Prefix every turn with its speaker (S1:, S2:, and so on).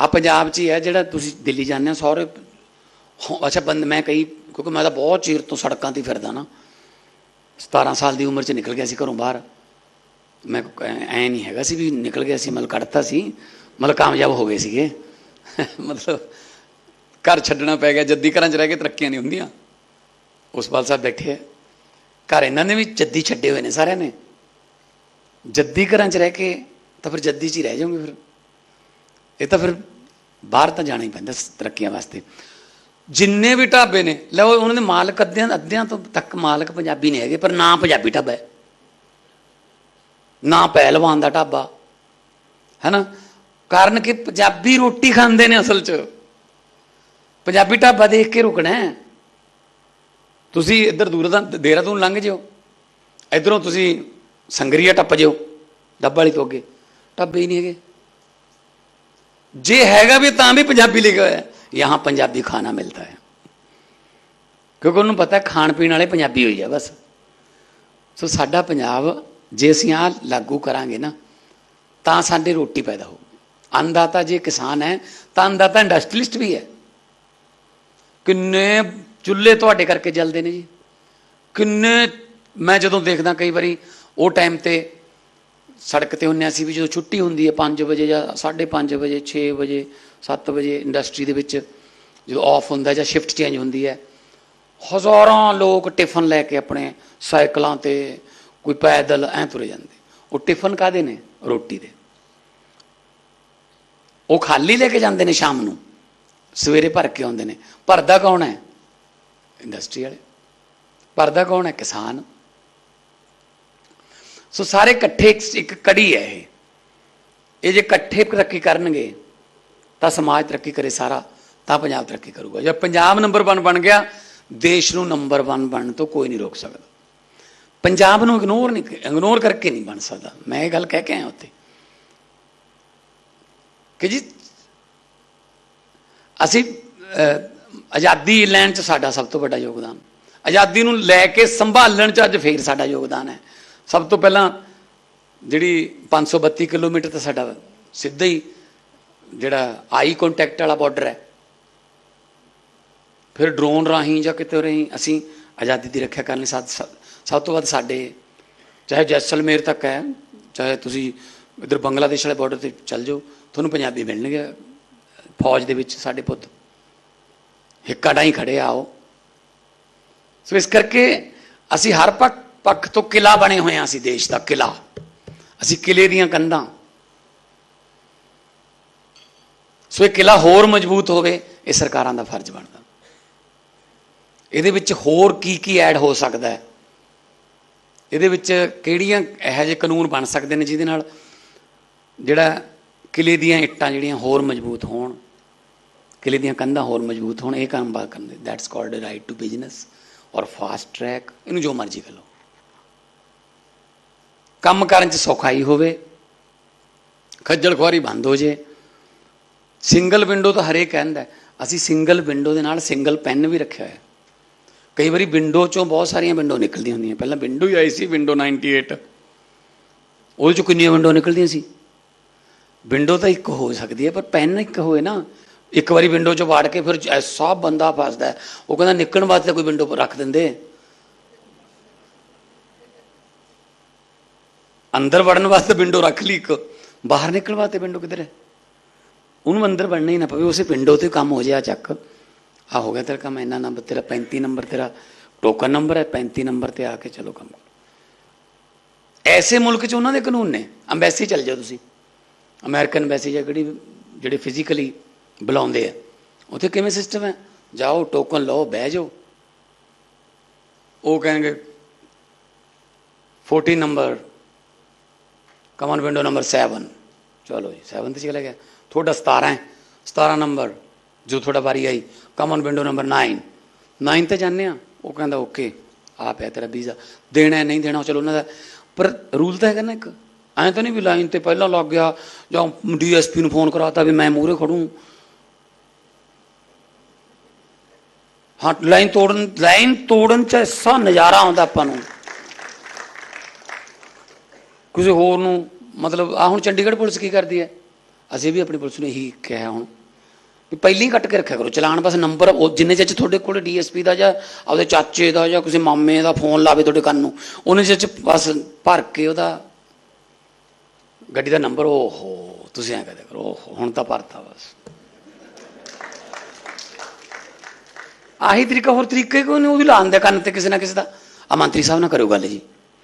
S1: ਆ ਪੰਜਾਬ 'ਚ ਹੀ ਹੈ ਜਿਹੜਾ ਤੁਸੀਂ ਦਿੱਲੀ ਜਾਂਦੇ ਹੋ, ਸਹੁਰੇ ਹੋ- ਅੱਛਾ ਬੰਦ, ਮੈਂ ਕਈ, ਕਿਉਂਕਿ ਮੈਂ ਤਾਂ ਬਹੁਤ ਚਿਰ ਤੋਂ ਸੜਕਾਂ ਤੇ ਫਿਰਦਾ ਨਾ। 17 ਸਾਲ ਦੀ ਉਮਰ 'ਚ ਨਿਕਲ ਗਿਆ ਸੀ ਘਰੋਂ ਬਾਹਰ। ਮੈਂ ਐ ਨਹੀਂ ਹੈਗਾ ਸੀ ਵੀ ਨਿਕਲ ਗਿਆ ਸੀ, ਮਤਲਬ ਕੱਢਤਾ ਸੀ, ਮਤਲਬ ਕਾਮਯਾਬ ਹੋ ਗਏ ਸੀਗੇ। ਮਤਲਬ ਘਰ ਛੱਡਣਾ ਪੈ ਗਿਆ, ਜੱਦੀ ਘਰਾਂ 'ਚ ਰਹਿ ਕੇ ਤਰੱਕੀਆਂ ਨਹੀਂ ਹੁੰਦੀਆਂ। ਉਸ ਬਾਲ ਸਾਹਿਬ ਬੈਠੇ ਆ। ਘਰ ਇਹਨਾਂ ਨੇ ਵੀ ਜੱਦੀ ਛੱਡੇ ਹੋਏ ਨੇ ਸਾਰਿਆਂ ਨੇ। ਜੱਦੀ ਘਰਾਂ 'ਚ ਰਹਿ ਕੇ ਤਾਂ ਫਿਰ ਜੱਦੀ 'ਚ ਹੀ ਰਹਿ ਜਾਓਗੇ ਫਿਰ। ਇਹ ਤਾਂ ਫਿਰ ਬਾਹਰ ਤਾਂ ਜਾਣਾ ਹੀ ਪੈਂਦਾ ਤਰੱਕੀਆਂ ਵਾਸਤੇ। ਜਿੰਨੇ ਵੀ ਢਾਬੇ ਨੇ ਲਓ ਉਹਨਾਂ ਦੇ ਮਾਲਕ ਅੱਧਿਆਂ ਅੱਧਿਆਂ ਤੋਂ ਤੱਕ ਮਾਲਕ ਪੰਜਾਬੀ ਨਹੀਂ ਹੈਗੇ, ਪਰ ਨਾ ਪੰਜਾਬੀ ਢਾਬਾ ਹੈ। ਨਾ ਪਹਿਲਵਾਨ ਦਾ ਢਾਬਾ। ਹੈਨਾ? ਕਾਰਨ ਕਿ ਪੰਜਾਬੀ ਰੋਟੀ ਖਾਂਦੇ ਨੇ ਅਸਲ 'ਚ। ਪੰਜਾਬੀ ਢਾਬਾ ਦੇਖ ਕੇ ਰੁਕਣਾ ਹੈ। ਤੁਸੀਂ ਇੱਧਰ ਦੂਰ ਦਾ ਦੇਹਰਾਦੂਨ ਲੰਘ ਜਿਓ। ਇਧਰੋਂ ਤੁਸੀਂ ਸੰਗਰੀਆ ਟੱਪ ਜਿਓ। ਡੱਬਾ ਵਾਲੀ ਤੋਂ ਅੱਗੇ। ਢਾਬੇ ਹੀ ਨਹੀਂ ਹੈਗੇ। ਜੇ ਹੈਗਾ ਵੀ ਤਾਂ ਵੀ ਪੰਜਾਬੀ ਲਿਖਿਆ ਹੋਇਆ। ਹੈ ਯਹਾਂ ਪੰਜਾਬੀ ਖਾਣਾ ਮਿਲਦਾ ਹੈ। ਕਿਉਂਕਿ ਉਹਨੂੰ ਪਤਾ ਖਾਣ ਪੀਣ ਵਾਲੇ ਪੰਜਾਬੀ ਹੋਈ ਆ ਬਸ। ਸੋ ਸਾਡਾ ਪੰਜਾਬ ਜੇ ਅਸੀਂ ਆ ਲਾਗੂ ਕਰਾਂਗੇ ਨਾ, ਤਾਂ ਸਾਡੇ ਰੋਟੀ ਪੈਦਾ ਹੋਊ। ਅੰਨਦਾਤਾ ਜੇ ਕਿਸਾਨ ਹੈ, ਤਾਂ ਅੰਨਦਾਤਾ ਇੰਡਸਟਰੀਲਿਸਟ ਵੀ ਹੈ। ਕਿੰਨੇ ਚੁੱਲ੍ਹੇ ਤੁਹਾਡੇ ਕਰਕੇ ਜਲਦੇ ਨੇ ਜੀ। ਕਿੰਨੇ, ਮੈਂ ਜਦੋਂ ਦੇਖਦਾ ਕਈ ਵਾਰੀ, ਉਹ ਟਾਈਮ ਤੇ ਸੜਕ ਤੇ ਹੁੰਨੇ ਅਸੀਂ ਵੀ ਜਦੋਂ ਛੁੱਟੀ ਹੁੰਦੀ ਹੈ 5 ਵਜੇ ਜਾਂ 5:30 ਵਜੇ 6 ਵਜੇ 7 ਵਜੇ ਇੰਡਸਟਰੀ ਦੇ ਵਿੱਚ ਜਦੋਂ ਆਫ ਹੁੰਦਾ ਜਾਂ ਸ਼ਿਫਟ ਚੇਂਜ ਹੁੰਦੀ ਹੈ, ਹਜ਼ਾਰਾਂ ਲੋਕ ਟਿਫਨ ਲੈ ਕੇ ਆਪਣੇ ਸਾਈਕਲਾਂ ਤੇ ਕੋਈ ਪੈਦਲ ਐ ਤੁਰੇ ਜਾਂਦੇ। ਉਹ ਟਿਫਨ ਕਾਦੇ ਨੇ? ਰੋਟੀ ਦੇ। ਉਹ ਖਾਲੀ ਲੈ ਕੇ ਜਾਂਦੇ ਨੇ ਸ਼ਾਮ ਨੂੰ। ਸਵੇਰੇ ਭਰ ਕੇ ਆਉਂਦੇ ਨੇ। ਭਰਦਾ ਕੌਣ ਹੈ? ਇੰਡਸਟਰੀ ਵਾਲੇ। ਭਰਦਾ ਕੌਣ ਹੈ? ਕਿਸਾਨ। ਸੋ ਸਾਰੇ ਇਕੱਠੇ ਇੱਕ- ਕੜੀ ਹੈ ਇਹ। ਇਹ ਜੇ ਇਕੱਠੇ ਤਰੱਕੀ ਕਰਨਗੇ, ਤਾਂ ਸਮਾਜ ਤਰੱਕੀ ਕਰੇ ਸਾਰਾ, ਤਾਂ ਪੰਜਾਬ ਤਰੱਕੀ ਕਰੂਗਾ। ਜੇ ਪੰਜਾਬ ਨੰਬਰ 1 ਬਣ ਗਿਆ, ਦੇਸ਼ ਨੂੰ ਨੰਬਰ 1 ਬਣਨ ਤੋਂ ਕੋਈ ਨਹੀਂ ਰੋਕ ਸਕਦਾ। ਪੰਜਾਬ ਨੂੰ ਇਗਨੋਰ ਨਹੀਂ ਇਗਨੋਰ ਕਰਕੇ ਨਹੀਂ ਬਣ ਸਕਦਾ। ਮੈਂ ਇਹ ਗੱਲ ਕਹਿ ਕੇ ਆਇਆ ਉੱਥੇ। ਕਿ ਜੀ, ਅਸੀਂ ਆਜ਼ਾਦੀ ਲੈਣ ਚ ਸਾਡਾ ਸਭ ਤੋਂ ਵੱਡਾ ਯੋਗਦਾਨ। ਆਜ਼ਾਦੀ ਨੂੰ ਲੈ ਕੇ ਸੰਭਾਲਣ ਚ ਅੱਜ ਫੇਰ ਸਾਡਾ ਯੋਗਦਾਨ ਹੈ। ਸਭ ਤੋਂ ਪਹਿਲਾਂ ਜਿਹੜੀ 532 ਕਿਲੋਮੀਟਰ ਤਾਂ ਸਾਡਾ ਸਿੱਧਾ ਹੀ ਜਿਹੜਾ ਆਈ ਕੰਟੈਕਟ ਵਾਲਾ ਬਾਰਡਰ ਹੈ। ਫਿਰ ਡਰੋਨ ਰਾਹੀਂ ਜਾਂ ਕਿਤੇ ਰਾਹੀਂ ਅਸੀਂ ਆਜ਼ਾਦੀ ਦੀ ਰੱਖਿਆ ਕਰਨ ਲਈ ਸਭ ਸਭ ਤੋਂ ਵੱਧ ਸਾਡੇ, ਚਾਹੇ ਜੈਸਲਮੇਰ ਤੱਕ ਹੈ, ਚਾਹੇ ਤੁਸੀਂ ਇਧਰ ਬੰਗਲਾਦੇਸ਼ ਵਾਲੇ ਬਾਰਡਰ ਤੇ ਚੱਲ ਜਾਓ, ਤੁਹਾਨੂੰ ਪੰਜਾਬੀ ਮਿਲਣਗੇ। ਫੌਜ ਦੇ ਵਿੱਚ ਸਾਡੇ ਪੁੱਤ ਹਿੱਕਾ ਡਾਈ ਖੜੇ ਆਓ ਸੋ ਇਸ ਕਰਕੇ ਅਸੀਂ ਹਰ ਪੱਖ ਪੱਖ ਤੋਂ ਕਿਲਾ ਬਣੇ ਹੋਏ ਹਾਂ ਅਸੀਂ ਦੇਸ਼ ਦਾ, ਕਿਲਾ। ਅਸੀਂ ਕਿਲੇ ਦੀਆਂ ਕੰਧਾਂ। ਸੋ ਇਹ ਕਿਲਾ ਹੋਰ ਮਜ਼ਬੂਤ ਹੋਵੇ, ਇਹ ਸਰਕਾਰਾਂ ਦਾ ਫਰਜ਼ ਬਣਦਾ। ਇਹਦੇ ਵਿੱਚ ਹੋਰ ਕੀ ਕੀ ਐਡ ਹੋ ਸਕਦਾ ਹੈ? ਇਹਦੇ ਵਿੱਚ ਕਿਹੜੀਆਂ ਇਹੋ ਜਿਹੇ ਕਾਨੂੰਨ ਬਣ ਸਕਦੇ ਨੇ ਜਿਹਦੇ ਨਾਲ ਜਿਹੜਾ ਕਿਲੇ ਦੀਆਂ ਇੱਟਾਂ ਜਿਹੜੀਆਂ ਹੋਰ ਮਜ਼ਬੂਤ ਹੋਣ, ਕਿਲੇ ਦੀਆਂ ਕੰਧਾਂ ਹੋਰ ਮਜ਼ਬੂਤ ਹੋਣ, ਇਹ ਕੰਮ ਬਾਤ ਕਰਦੇ that's called right to business ਔਰ ਫਾਸਟ ਟਰੈਕ ਇਹਨੂੰ ਜੋ ਮਰਜ਼ੀ ਕਹ ਲਓ। ਕੰਮ ਕਰਨ ਚ ਸੌਖਾਈ ਹੋਵੇ, ਖੱਜਲ ਖੁਆਰੀ ਬੰਦ ਹੋ ਜੇ। ਸਿੰਗਲ ਵਿੰਡੋ ਤਾਂ ਹਰੇਕ ਕਹਿੰਦਾ ਹੈ। ਅਸੀਂ ਸਿੰਗਲ ਵਿੰਡੋ ਦੇ ਨਾਲ ਸਿੰਗਲ ਪੈਨ ਵੀ ਰੱਖਿਆ ਹੋਇਆ। ਕਈ ਵਾਰੀ ਵਿੰਡੋ ਚੋਂ ਬਹੁਤ ਸਾਰੀਆਂ ਵਿੰਡੋ ਨਿਕਲਦੀਆਂ ਹੁੰਦੀਆਂ। ਪਹਿਲਾਂ ਵਿੰਡੋ ਹੀ ਆਈ ਸੀ, ਵਿੰਡੋ 98 ਉਹਦੇ ਚੋਂ ਕਿੰਨੀਆਂ ਵਿੰਡੋ ਨਿਕਲਦੀਆਂ ਸੀ? ਵਿੰਡੋ ਤਾਂ ਇੱਕ ਹੋ ਸਕਦੀ ਹੈ, ਪਰ ਪੈਨ ਇੱਕ ਹੋਏ ਨਾ। ਇੱਕ ਵਾਰੀ ਵਿੰਡੋ ਚੋਂ ਵਾੜ ਕੇ ਫਿਰ ਐਸਾ ਬੰਦਾ ਫਸਦਾ ਉਹ ਕਹਿੰਦਾ ਨਿਕਲਣ ਵਾਸਤੇ ਕੋਈ ਵਿੰਡੋ ਰੱਖ ਦਿੰਦੇ। ਅੰਦਰ ਵੜਨ ਵਾਸਤੇ ਵਿੰਡੋ ਰੱਖ ਲਈ ਇੱਕ। ਬਾਹਰ ਨਿਕਲਣ ਵਾਸਤੇ ਵਿੰਡੋ ਕਿੱਧਰ ਹੈ? ਉਹਨੂੰ ਅੰਦਰ ਵੜਨਾ ਹੀ ਨਾ ਪਵੇ, ਉਸੇ ਵਿੰਡੋ ਤੇ ਕੰਮ ਹੋ ਜਾਇਆ ਚੱਕ। ਆ ਹੋ ਗਿਆ ਤੇਰਾ ਕੰਮ, ਇੰਨਾ ਨੰਬਰ ਤੇਰਾ 35 ਨੰਬਰ ਤੇਰਾ ਟੋਕਨ ਨੰਬਰ ਹੈ 35 ਨੰਬਰ ਤੇ ਆ ਕੇ ਚਲੋ ਕੰਮ। ਕਰੋ। ਐਸੇ ਮੁਲਕ 'ਚ ਉਹਨਾਂ ਦੇ ਕਾਨੂੰਨ ਨੇ। ਅੰਬੈਸੀ ਚੱਲ ਜਾਓ ਤੁਸੀਂ। ਅਮਰੀਕਨ ਅੰਬੈਸੀ ਜਾਂ ਕਿਹੜੀ, ਜਿਹੜੇ ਫਿਜ਼ੀਕਲੀ ਬੁਲਾਉਂਦੇ ਆ, ਉੱਥੇ ਕਿਵੇਂ ਸਿਸਟਮ ਹੈ? ਜਾਓ ਟੋਕਨ ਲਓ, ਬਹਿ ਜਾਓ। ਉਹ ਕਹਿਣਗੇ 14 ਨੰਬਰ ਕਮਨ ਵਿੰਡੋ ਨੰਬਰ 7 ਚਲੋ ਜੀ 7 ਤੇ ਚਲਾ ਗਿਆ ਤੁਹਾਡਾ 17 ਹੈ। 17 ਨੰਬਰ ਜੋ ਤੁਹਾਡਾ ਵਾਰੀ ਆਈ, ਕਮਨ ਵਿੰਡੋ ਨੰਬਰ 9 9 ਤੇ ਜਾਂਦੇ ਆ ਉਹ ਕਹਿੰਦਾ, ਓਕੇ ਆ ਪਿਆ ਤੇਰਾ ਵੀਜ਼ਾ। ਦੇਣਾ ਨਹੀਂ ਦੇਣਾ ਚਲੋ ਉਹਨਾਂ ਦਾ ਪਰ ਰੂਲ ਤਾਂ ਹੈਗਾ ਨਾ ਇੱਕ। ਐਂ ਤਾਂ ਨਹੀਂ ਵੀ ਲਾਈਨ ਤੇ ਪਹਿਲਾਂ ਲੱਗ ਗਿਆ, ਜਾਂ ਡੀਐਸਪੀ ਨੂੰ ਫੋਨ ਕਰਾਤਾ ਵੀ ਮੈਂ ਮੂਹਰੇ ਖੜੂ। ਹਾਂ, ਲਾਈਨ ਤੋੜਨ ਲਾਈਨ ਤੋੜਨ ਚ ਐਸਾ ਨਜ਼ਾਰਾ ਆਉਂਦਾ ਆਪਾਂ ਨੂੰ। ਕਿਸੇ ਹੋਰ ਨੂੰ ਮਤਲਬ ਆ ਹੁਣ ਚੰਡੀਗੜ੍ਹ ਪੁਲਿਸ ਕੀ ਕਰਦੀ ਹੈ? ਅਸੀਂ ਵੀ ਆਪਣੀ ਪੁਲਿਸ ਨੂੰ ਇਹੀ ਕਿਹਾ ਹੁਣ ਵੀ ਪਹਿਲਾਂ ਹੀ ਕੱਟ ਕੇ ਰੱਖਿਆ ਕਰੋ। ਚਲਾਨ ਬਸ ਨੰਬਰ, ਉਹ ਜਿੰਨੇ ਚਿਰ 'ਚ ਤੁਹਾਡੇ ਕੋਲ ਡੀਐਸਪੀ ਦਾ ਜਾਂ ਆਪਦੇ ਚਾਚੇ ਦਾ ਜਾਂ ਕਿਸੇ ਮਾਮੇ ਦਾ ਫੋਨ ਲਾਵੇ ਤੁਹਾਡੇ ਕੰਨ ਨੂੰ, ਉਹਨੇ ਚਿਰ 'ਚ ਬਸ ਭਰ ਕੇ ਉਹਦਾ ਗੱਡੀ ਦਾ ਨੰਬਰ, ਓਹੋ, ਤੁਸੀਂ ਐਂ ਕਹਦੇ ਕਰੋ, ਓਹੋ, ਹੁਣ ਤਾਂ ਭਰਤਾ ਬਸ। ਆਹੀ ਤਰੀਕਾ ਹੋਰ ਤਰੀਕੇ ਕੋਈ ਨਹੀਂ ਉਹ ਵੀ ਲਾਉਂਦੇ ਕੰਨ ਤੇ ਕਿਸੇ ਨਾ ਕਿਸੇ ਦਾ। ਆ ਮੰਤਰੀ ਸਾਹਿਬ ਨਾਲ ਕਰਿਓ ਗੱਲ ਜੀ।